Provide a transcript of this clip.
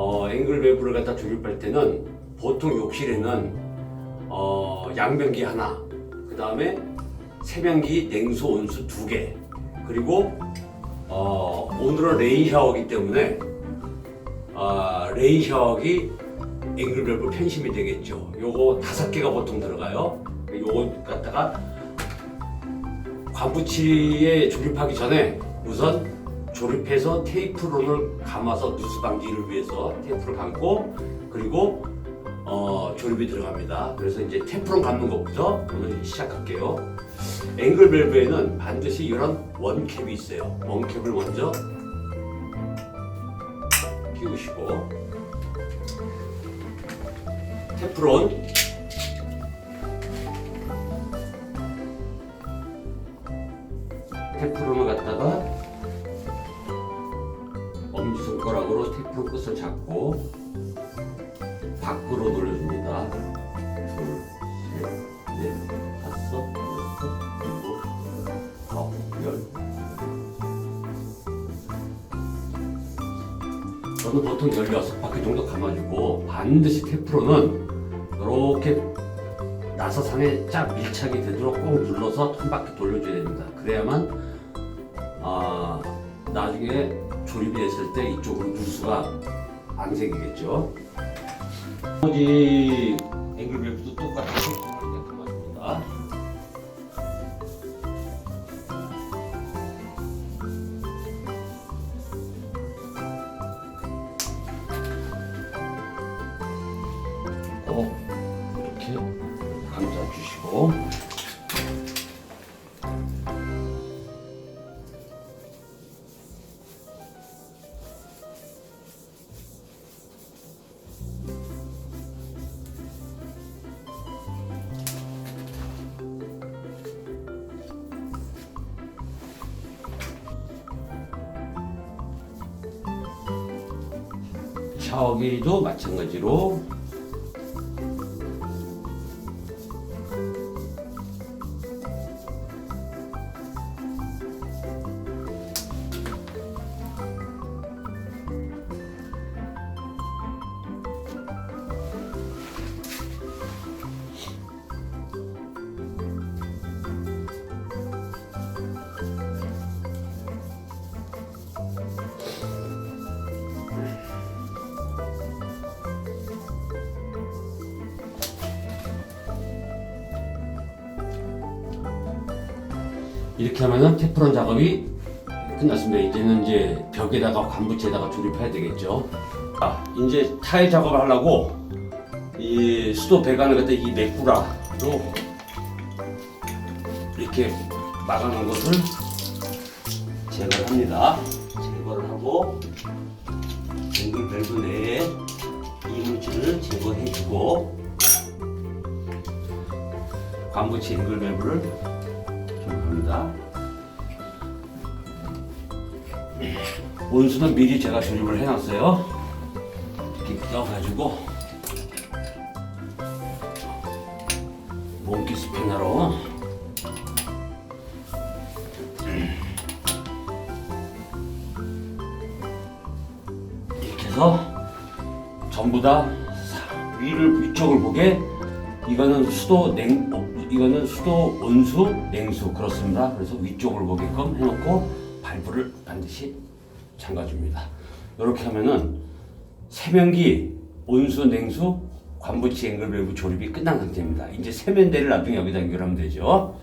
어, 앵글 밸브를 갖다 조립할 때는 보통 욕실에는 어, 양변기 하나, 그 다음에 세변기 냉수 온수 두 개, 그리고 어, 오늘은 레인 샤워기 때문에 아, 레인 샤워기 앵글 밸브 편심이 되겠죠. 요거 다섯 개가 보통 들어가요. 요거 갖다가 관부치에 조립하기 전에 우선 조립해서 테이프론을 감아서 누수 방지를 위해서 테이프를 감고 그리고 어, 조립이 들어갑니다. 그래서 이제 테프론 감는 것부터 오늘 시작할게요. 앵글 밸브에는 반드시 이런 원캡이 있어요. 원캡을 먼저 끼우시고 테프론 테프론을 갖다가 엄지손가락으로 테프론 끝을 잡고 밖으로 돌려줍니다. 저는 보통 16바퀴 정도 감아주고 반드시 테프론은 이렇게 나사상에 쫙 밀착이 되도록 꼭 눌러서 한 바퀴 돌려줘야 됩니다. 그래야만 아, 나중에 조립이 됐을 때 이쪽으로 누수가 안 생기겠죠. 나머지 앵글 밸브도 똑같이 이렇게 감아줍니다. 꼭 이렇게 감싸주시고 샤워기도 마찬가지로 이렇게 하면은 테프론 작업이 끝났습니다. 이제는 이제 벽에다가 관부채에다가 조립해야 되겠죠. 아, 이제 타일 작업을 하려고 이 수도 배관을 갖다 이 맥구라로 이렇게 막아놓은 것을 제거를 합니다. 제거를 하고 앵글 밸브 내에 이물질을 제거해주고 관부치 앵글 밸브를 조립합니다. 온수는 미리 제가 조립을 해놨어요. 이렇게 떠가지고 몽키 스패너로 이렇게 해서 전부 다 위를 위쪽을 보게 이거는 수도 냉 어, 이거는 수도 온수 냉수 그렇습니다. 그래서 위쪽을 보게끔 해놓고 발부를 반드시 잠가줍니다. 이렇게 하면은 세면기 온수 냉수 관부치 앵글 밸브 조립이 끝난 상태입니다. 이제 세면대를 나중에 여기다 연결하면 되죠.